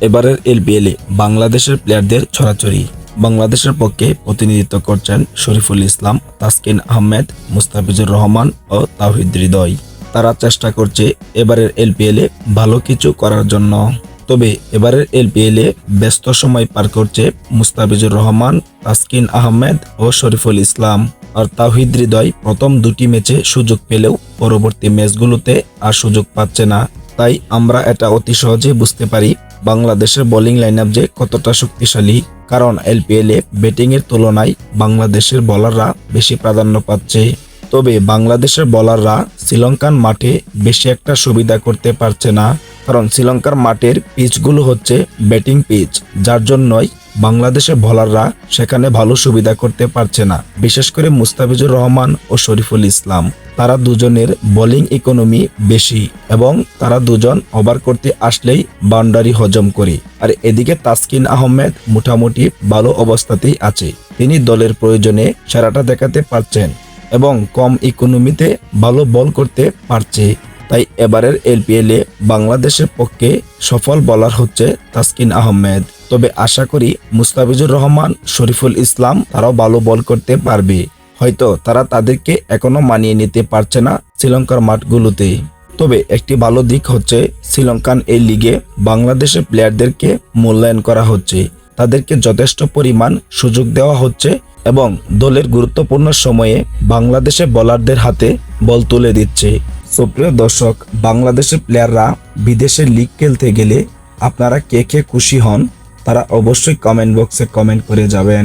এবারের এলপিএলে বাংলাদেশের প্লেয়ারদের ছড়াছড়ি। বাংলাদেশের পক্ষে প্রতিনিধিত্ব করছেন শরীফুল ইসলাম, তাসকিন আহমেদ, মুস্তাফিজুর রহমান ও তাহিদ হৃদয়। তারা চেষ্টা করছে এবারের এলপিএলে ভালো কিছু করার জন্য। তবে এবারের এলপিএলে ব্যস্ত সময় পার করছে মুস্তাফিজুর রহমান, তাসকিন আহমেদ ও শরীফুল ইসলাম। আর তাহিদ হৃদয় প্রথম দুটি ম্যাচে সুযোগ পেলেও পরবর্তী ম্যাচগুলোতে আর সুযোগ পাচ্ছে না। তাই আমরা এটা অতি সহজে বুঝতে পারি বাংলাদেশের বোলিং লাইন যে কতটা শক্তিশালী, কারণ এলপিএল এ ব্যাটিং এর তুলনায় বাংলাদেশের বলাররা বেশি প্রাধান্য পাচ্ছে। তবে বাংলাদেশের বলাররা শ্রীলঙ্কান মাঠে বেশি একটা সুবিধা করতে পারছে না, কারণ শ্রীলঙ্কার মাঠের পিচগুলো হচ্ছে ব্যাটিং পিচ যার জন্যই বাংলাদেশের বোলাররা সেখানে ভালো সুবিধা করতে পারছে না। বিশেষ করে মুস্তাফিজুর রহমান ও শরীফুল ইসলাম। তারা দুজনের বোলিং ইকোনমি বেশি এবং তারা দুজন ওভার করতে আসলেই বাউন্ডারি হজম করে। আর এদিকে তাসকিন আহমেদ মোটামুটি ভালো অবস্থাতেই আছে। তিনি দলের প্রয়োজনে সেরাটা দেখাতে পারছেন এবং কম ইকোনমিতে ভালো বল করতে পারছে। তাই এবারের এলপিএল এ বাংলাদেশের পক্ষে সফল বলার হচ্ছে তাসকিন আহমেদ। তবে আশা করি মুস্তাফিজুর রহমান, শরীফুল ইসলাম তারাও ভালো বল করতে পারবে। হয়তো তারা তাদেরকে এখনও মানিয়ে নিতে পারছে না শ্রীলঙ্কার মাঠগুলোতে। তবে একটি ভালো দিক হচ্ছে শ্রীলঙ্কান এই লিগে বাংলাদেশের প্লেয়ারদেরকে মূল্যায়ন করা হচ্ছে। তাদেরকে যথেষ্ট পরিমাণ সুযোগ দেওয়া হচ্ছে এবং দলের গুরুত্বপূর্ণ সময়ে বাংলাদেশে বোলারদের হাতে বল তুলে দিচ্ছে। সুপ্রিয় দর্শক, বাংলাদেশের প্লেয়াররা বিদেশে লিগ খেলতে গেলে আপনারা কে কে খুশি হন, তারা অবশ্যই কমেন্ট বক্সে কমেন্ট করে যাবেন।